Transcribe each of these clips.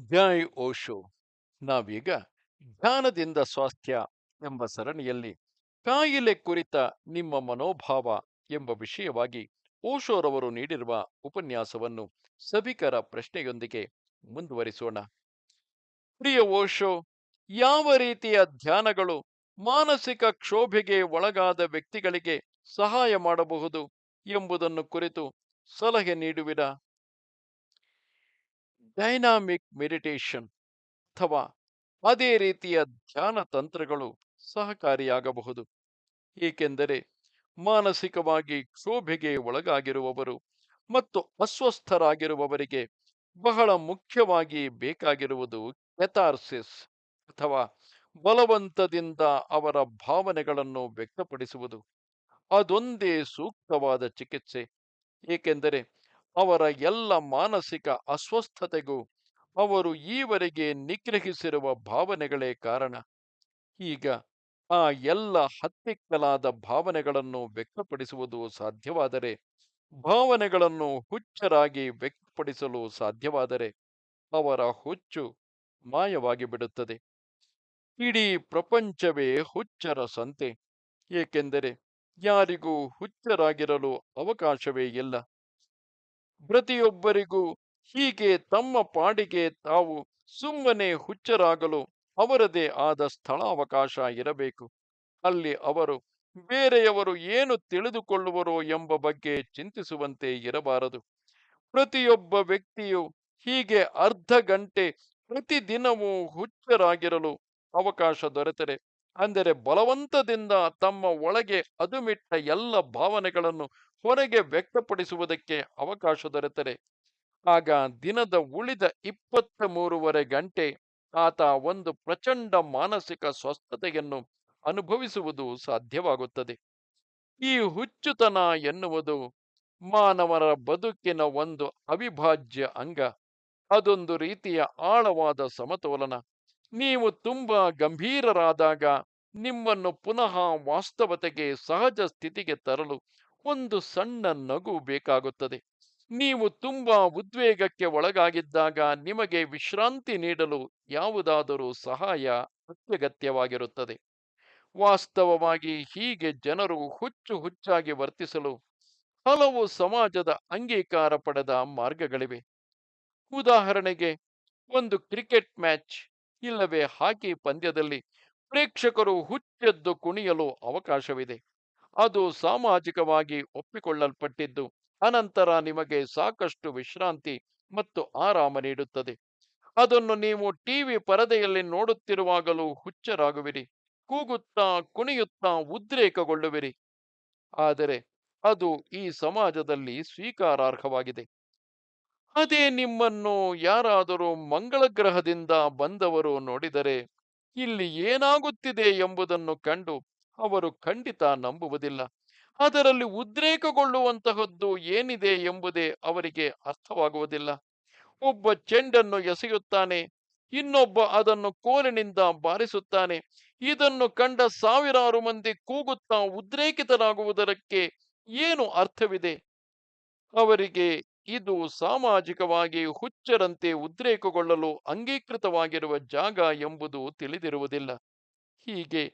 ಜೈ ಓಶೋ ನಾವೀಗ ಧ್ಯಾನದಿಂದ ಸ್ವಾಸ್ಥ್ಯ ಎಂಬ ಸರಣಿಯಲ್ಲಿ ಕಾಯಿಲೆ ಕುರಿತ ನಿಮ್ಮ ಮನೋಭಾವ ಎಂಬ ವಿಷಯವಾಗಿ ಓಶೋರವರು ನೀಡಿರುವ ಉಪನ್ಯಾಸವನ್ನು ಸಭಿಕರ ಪ್ರಶ್ನೆಯೊಂದಿಗೆ ಮುಂದುವರಿಸೋಣ. ಪ್ರಿಯ ಓಶೋ, ಯಾವ ರೀತಿಯ ಧ್ಯಾನಗಳು ಮಾನಸಿಕ ಕ್ಷೋಭೆಗೆ ಒಳಗಾದ ವ್ಯಕ್ತಿಗಳಿಗೆ ಸಹಾಯ ಮಾಡಬಹುದು ಎಂಬುದನ್ನು ಕುರಿತು ಸಲಹೆ ನೀಡುವಿರಾ? ಡೈನಾಮಿಕ್ ಮೆಡಿಟೇಷನ್ ಅಥವಾ ಅದೇ ರೀತಿಯ ಧ್ಯಾನ ತಂತ್ರಗಳು ಸಹಕಾರಿಯಾಗಬಹುದು. ಏಕೆಂದರೆ ಮಾನಸಿಕವಾಗಿ ಕ್ಷೋಭೆಗೆ ಒಳಗಾಗಿರುವವರು ಮತ್ತು ಅಸ್ವಸ್ಥರಾಗಿರುವವರಿಗೆ ಬಹಳ ಮುಖ್ಯವಾಗಿ ಬೇಕಾಗಿರುವುದು ಕೆಥಾರ್ಸಿಸ್ ಅಥವಾ ಬಲವಂತದಿಂದ ಅವರ ಭಾವನೆಗಳನ್ನು ವ್ಯಕ್ತಪಡಿಸುವುದು. ಅದೊಂದೇ ಸೂಕ್ತವಾದ ಚಿಕಿತ್ಸೆ. ಏಕೆಂದರೆ ಅವರ ಎಲ್ಲ ಮಾನಸಿಕ ಅಸ್ವಸ್ಥತೆಗೂ ಅವರು ಈವರೆಗೆ ನಿಗ್ರಹಿಸಿರುವ ಭಾವನೆಗಳೇ ಕಾರಣ. ಈಗ ಆ ಎಲ್ಲ ಹತ್ತಿಕ್ಕಲಾದ ಭಾವನೆಗಳನ್ನು ವ್ಯಕ್ತಪಡಿಸುವುದು ಸಾಧ್ಯವಾದರೆ, ಭಾವನೆಗಳನ್ನು ಹುಚ್ಚರಾಗಿ ವ್ಯಕ್ತಪಡಿಸಲು ಸಾಧ್ಯವಾದರೆ ಅವರ ಹುಚ್ಚು ಮಾಯವಾಗಿ ಬಿಡುತ್ತದೆ ಇಡೀ ಪ್ರಪಂಚವೇ ಹುಚ್ಚರ ಸಂತೆ, ಏಕೆಂದರೆ ಯಾರಿಗೂ ಹುಚ್ಚರಾಗಿರಲು ಅವಕಾಶವೇ ಇಲ್ಲ. ಪ್ರತಿಯೊಬ್ಬರಿಗೂ ಹೀಗೆ ತಮ್ಮ ಪಾಡಿಗೆ ತಾವು ಸುಮ್ಮನೆ ಹುಚ್ಚರಾಗಲು ಅವರದೇ ಆದ ಸ್ಥಳಾವಕಾಶ ಇರಬೇಕು. ಅಲ್ಲಿ ಅವರು ಬೇರೆಯವರು ಏನು ತಿಳಿದುಕೊಳ್ಳುವರೋ ಎಂಬ ಬಗ್ಗೆ ಚಿಂತಿಸುವಂತೆ ಇರಬಾರದು. ಪ್ರತಿಯೊಬ್ಬ ವ್ಯಕ್ತಿಯು ಹೀಗೆ ಅರ್ಧ ಗಂಟೆ ಪ್ರತಿದಿನವೂ ಹುಚ್ಚರಾಗಿರಲು ಅವಕಾಶ ದೊರೆತರೆ. ಅಂದರೆ ಬಲವಂತದಿಂದ ತಮ್ಮ ಒಳಗೆ ಅದುಮಿಟ್ಟ ಎಲ್ಲ ಭಾವನೆಗಳನ್ನು ಹೊರಗೆ ವ್ಯಕ್ತಪಡಿಸುವುದಕ್ಕೆ ಅವಕಾಶ ದೊರೆತರೆ. ಆಗ ದಿನದ ಉಳಿದ ಇಪ್ಪತ್ತ ಮೂರುವರೆ ಗಂಟೆ ಆತ ಒಂದು ಪ್ರಚಂಡ ಮಾನಸಿಕ ಸ್ವಸ್ಥತೆಯನ್ನು ಅನುಭವಿಸುವುದು ಸಾಧ್ಯವಾಗುತ್ತದೆ. ಈ ಹುಚ್ಚುತನ ಎನ್ನುವುದು ಮಾನವರ ಬದುಕಿನ ಒಂದು ಅವಿಭಾಜ್ಯ ಅಂಗ. ಅದೊಂದು ರೀತಿಯ ಆಳವಾದ ಸಮತೋಲನ. ನೀವು ತುಂಬಾ ಗಂಭೀರರಾದಾಗ ನಿಮ್ಮನ್ನು ಪುನಃ ವಾಸ್ತವತೆಗೆ ಸಹಜ ಸ್ಥಿತಿಗೆ ತರಲು ಒಂದು ಸಣ್ಣ ನಗು ಬೇಕಾಗುತ್ತದೆ. ನೀವು ತುಂಬಾ ಉದ್ವೇಗಕ್ಕೆ ಒಳಗಾಗಿದ್ದಾಗ ನಿಮಗೆ ವಿಶ್ರಾಂತಿ ನೀಡಲು ಯಾವುದಾದರೂ ಸಹಾಯ ಅತ್ಯಗತ್ಯವಾಗಿರುತ್ತದೆ. ವಾಸ್ತವವಾಗಿ ಹೀಗೆ ಜನರು ಹುಚ್ಚು ಹುಚ್ಚಾಗಿ ವರ್ತಿಸಲು ಹಲವು ಸಮಾಜದ ಅಂಗೀಕಾರ ಪಡೆದ ಮಾರ್ಗಗಳಿವೆ. ಉದಾಹರಣೆಗೆ, ಒಂದು ಕ್ರಿಕೆಟ್ ಮ್ಯಾಚ್, ಇಲ್ಲವೇ ಹಾಕಿ ಪಂದ್ಯದಲ್ಲಿ ಪ್ರೇಕ್ಷಕರು ಹುಚ್ಚೆದ್ದು ಕುಣಿಯಲು ಅವಕಾಶವಿದೆ. ಅದು ಸಾಮಾಜಿಕವಾಗಿ ಒಪ್ಪಿಕೊಳ್ಳಲ್ಪಟ್ಟಿದ್ದು, ಅನಂತರ ನಿಮಗೆ ಸಾಕಷ್ಟು ವಿಶ್ರಾಂತಿ ಮತ್ತು ಆರಾಮ ನೀಡುತ್ತದೆ. ಅದನ್ನು ನೀವು ಟಿವಿ ಪರದೆಯಲ್ಲಿ ನೋಡುತ್ತಿರುವಾಗಲೂ ಹುಚ್ಚರಾಗುವಿರಿ. ಕೂಗುತ್ತಾ ಕುಣಿಯುತ್ತಾ ಉದ್ರೇಕಗೊಳ್ಳುವಿರಿ. ಆದರೆ ಅದು ಈ ಸಮಾಜದಲ್ಲಿ ಸ್ವೀಕಾರಾರ್ಹವಾಗಿದೆ. ಅದೇ ನಿಮ್ಮನ್ನು ಯಾರಾದರೂ ಮಂಗಳ ಗ್ರಹದಿಂದ ಬಂದವರು ನೋಡಿದರೆ ಇಲ್ಲಿ ಏನಾಗುತ್ತಿದೆ ಎಂಬುದನ್ನು ಕಂಡು ಅವರು ಖಂಡಿತ ನಂಬುವುದಿಲ್ಲ. ಅದರಲ್ಲಿ ಉದ್ರೇಕಗೊಳ್ಳುವಂತಹದ್ದು ಏನಿದೆ ಎಂಬುದೇ ಅವರಿಗೆ ಅರ್ಥವಾಗುವುದಿಲ್ಲ. ಒಬ್ಬ ಚೆಂಡನ್ನು ಎಸೆಯುತ್ತಾನೆ, ಇನ್ನೊಬ್ಬ ಅದನ್ನು ಕೋಲಿನಿಂದ ಬಾರಿಸುತ್ತಾನೆ. ಇದನ್ನು ಕಂಡ ಸಾವಿರಾರು ಮಂದಿ ಕೂಗುತ್ತಾ ಉದ್ರೇಕಿತರಾಗುವುದಕ್ಕೆ ಏನು ಅರ್ಥವಿದೆ? ಅವರಿಗೆ ಇದು ಸಾಮಾಜಿಕವಾಗಿ ಹುಚ್ಚರಂತೆ ಉದ್ರೇಕಗೊಳ್ಳಲು ಅಂಗೀಕೃತವಾಗಿರುವ ಜಾಗ ಎಂಬುದು ತಿಳಿದಿರುವುದಿಲ್ಲ. ಹೀಗೆ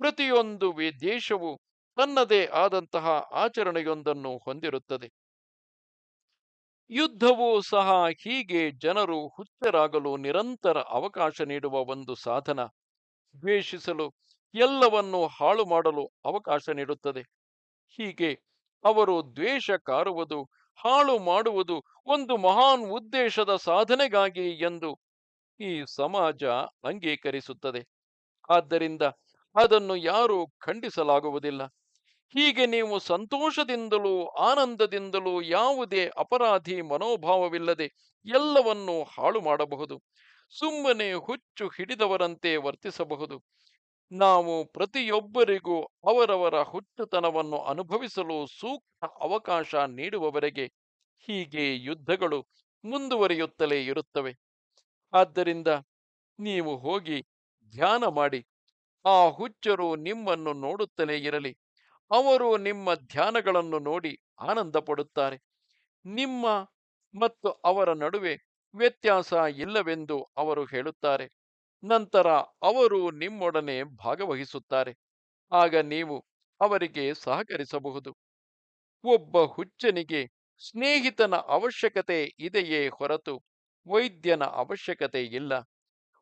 ಪ್ರತಿಯೊಂದು ದೇಶವು ತನ್ನದೇ ಆದಂತಹ ಆಚರಣೆಯೊಂದನ್ನು ಹೊಂದಿರುತ್ತದೆ. ಯುದ್ಧವೂ ಸಹ ಹೀಗೆ ಜನರು ಹುಚ್ಚರಾಗಲು ನಿರಂತರ ಅವಕಾಶ ನೀಡುವ ಒಂದು ಸಾಧನ. ದ್ವೇಷಿಸಲು ಎಲ್ಲವನ್ನು ಹಾಳು ಮಾಡಲು ಅವಕಾಶ ನೀಡುತ್ತದೆ. ಹೀಗೆ ಅವರು ದ್ವೇಷ ಕಾರುವುದು ಹಾಳು ಮಾಡುವುದು ಒಂದು ಮಹಾನ್ ಉದ್ದೇಶದ ಸಾಧನೆಗಾಗಿ ಎಂದು ಈ ಸಮಾಜ ಅಂಗೀಕರಿಸುತ್ತದೆ. ಆದ್ದರಿಂದ ಅದನ್ನು ಯಾರೂ ಖಂಡಿಸಲಾಗುವುದಿಲ್ಲ. ಹೀಗೆ ನೀವು ಸಂತೋಷದಿಂದಲೂ ಆನಂದದಿಂದಲೂ ಯಾವುದೇ ಅಪರಾಧಿ ಮನೋಭಾವವಿಲ್ಲದೆ ಎಲ್ಲವನ್ನೂ ಹಾಳು ಮಾಡಬಹುದು. ಸುಮ್ಮನೆ ಹುಚ್ಚು ಹಿಡಿದವರಂತೆ ವರ್ತಿಸಬಹುದು. ನಾವು ಪ್ರತಿಯೊಬ್ಬರಿಗೂ ಅವರವರ ಹುಟ್ಟುತನವನ್ನು ಅನುಭವಿಸಲು ಸೂಕ್ತ ಅವಕಾಶ ನೀಡುವವರೆಗೆ ಹೀಗೆ ಯುದ್ಧಗಳು ಮುಂದುವರಿಯುತ್ತಲೇ ಇರುತ್ತವೆ. ಆದ್ದರಿಂದ ನೀವು ಹೋಗಿ ಧ್ಯಾನ ಮಾಡಿ. ಆ ಹುಚ್ಚರು ನಿಮ್ಮನ್ನು ನೋಡುತ್ತಲೇ ಇರಲಿ. ಅವರು ನಿಮ್ಮ ಧ್ಯಾನಗಳನ್ನು ನೋಡಿ ಆನಂದ ಪಡುತ್ತಾರೆ ನಿಮ್ಮ ಮತ್ತು ಅವರ ನಡುವೆ ವ್ಯತ್ಯಾಸ ಇಲ್ಲವೆಂದು ಅವರು ಹೇಳುತ್ತಾರೆ. ನಂತರ ಅವರು ನಿಮ್ಮೊಡನೆ ಭಾಗವಹಿಸುತ್ತಾರೆ. ಆಗ ನೀವು ಅವರಿಗೆ ಸಹಕರಿಸಬಹುದು. ಒಬ್ಬ ಹುಚ್ಚನಿಗೆ ಸ್ನೇಹಿತನ ಅವಶ್ಯಕತೆ ಇದೆಯೇ ಹೊರತು ವೈದ್ಯನ ಅವಶ್ಯಕತೆ ಇಲ್ಲ.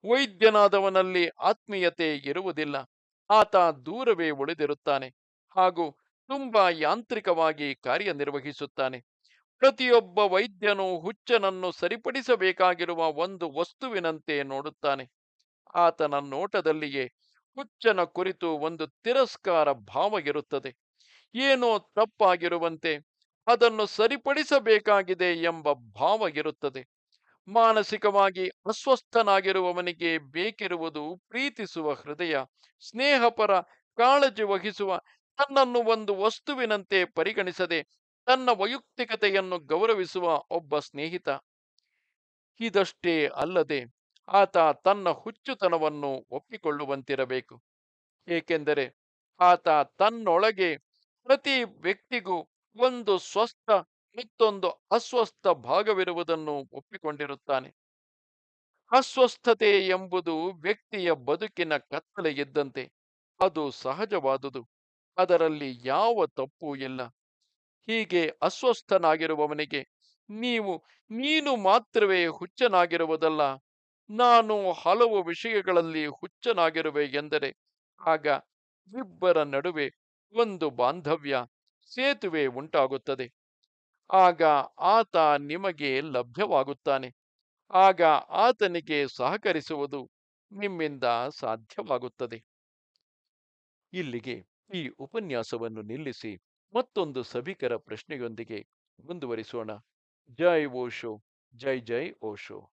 ವೈದ್ಯನಾದವನಲ್ಲಿ ಆತ್ಮೀಯತೆ ಇರುವುದಿಲ್ಲ. ಆತ ದೂರವೇ ಉಳಿದಿರುತ್ತಾನೆ ಹಾಗೂ ತುಂಬಾ ಯಾಂತ್ರಿಕವಾಗಿ ಕಾರ್ಯನಿರ್ವಹಿಸುತ್ತಾನೆ. ಪ್ರತಿಯೊಬ್ಬ ವೈದ್ಯನು ಹುಚ್ಚನನ್ನು ಸರಿಪಡಿಸಬೇಕಾಗಿರುವ ಒಂದು ವಸ್ತುವಿನಂತೆ ನೋಡುತ್ತಾನೆ. ಆತನ ನೋಟದಲ್ಲಿಯೇ ಹುಚ್ಚನ ಕುರಿತು ಒಂದು ತಿರಸ್ಕಾರ ಭಾವ ಇರುತ್ತದೆ ಏನೋ ತಪ್ಪಾಗಿರುವಂತೆ ಅದನ್ನು ಸರಿಪಡಿಸಬೇಕಾಗಿದೆ ಎಂಬ ಭಾವ ಇರುತ್ತದೆ ಮಾನಸಿಕವಾಗಿ ಅಸ್ವಸ್ಥನಾಗಿರುವವನಿಗೆ ಬೇಕಿರುವುದು ಪ್ರೀತಿಸುವ ಹೃದಯ, ಸ್ನೇಹಪರ ಕಾಳಜಿ ವಹಿಸುವ, ತನ್ನನ್ನು ಒಂದು ವಸ್ತುವಿನಂತೆ ಪರಿಗಣಿಸದೆ ತನ್ನ ವೈಯಕ್ತಿಕತೆಯನ್ನು ಗೌರವಿಸುವ ಒಬ್ಬ ಸ್ನೇಹಿತ. ಇದಷ್ಟೇ ಅಲ್ಲದೆ ಆತ ತನ್ನ ಹುಚ್ಚುತನವನ್ನು ಒಪ್ಪಿಕೊಳ್ಳುವಂತಿರಬೇಕು. ಏಕೆಂದರೆ ಆತ ತನ್ನೊಳಗೆ ಪ್ರತಿ ವ್ಯಕ್ತಿಗೂ ಒಂದು ಸ್ವಸ್ಥ ಮತ್ತೊಂದು ಅಸ್ವಸ್ಥ ಭಾಗವಿರುವುದನ್ನು ಒಪ್ಪಿಕೊಂಡಿರುತ್ತಾನೆ. ಅಸ್ವಸ್ಥತೆ ಎಂಬುದು ವ್ಯಕ್ತಿಯ ಬದುಕಿನ ಕತ್ತಲೆ ಇದ್ದಂತೆ ಅದು ಸಹಜವಾದುದು. ಅದರಲ್ಲಿ ಯಾವ ತಪ್ಪೂ ಇಲ್ಲ. ಹೀಗೆ ಅಸ್ವಸ್ಥನಾಗಿರುವವನಿಗೆ ನೀವು, ನೀನು ಮಾತ್ರವೇ ಹುಚ್ಚನಾಗಿರುವುದಲ್ಲ. ನಾನು ಹಲವು ವಿಷಯಗಳಲ್ಲಿ ಹುಚ್ಚನಾಗಿರುವೆ ಎಂದರೆ, ಆಗ ಇಬ್ಬರ ನಡುವೆ ಒಂದು ಬಾಂಧವ್ಯ, ಸೇತುವೆ ಉಂಟಾಗುತ್ತದೆ. ಆಗ ಆತ ನಿಮಗೆ ಲಭ್ಯವಾಗುತ್ತಾನೆ. ಆಗ ಆತನಿಗೆ ಸಹಕರಿಸುವುದು ನಿಮ್ಮಿಂದ ಸಾಧ್ಯವಾಗುತ್ತದೆ. ಇಲ್ಲಿಗೆ ಈ ಉಪನ್ಯಾಸವನ್ನು ನಿಲ್ಲಿಸಿ ಮತ್ತೊಂದು ಸಭಿಕರ ಪ್ರಶ್ನೆಯೊಂದಿಗೆ ಮುಂದುವರಿಸೋಣ. ಜೈ ಓಶೋ ಜೈ ಜೈ ಓಶೋ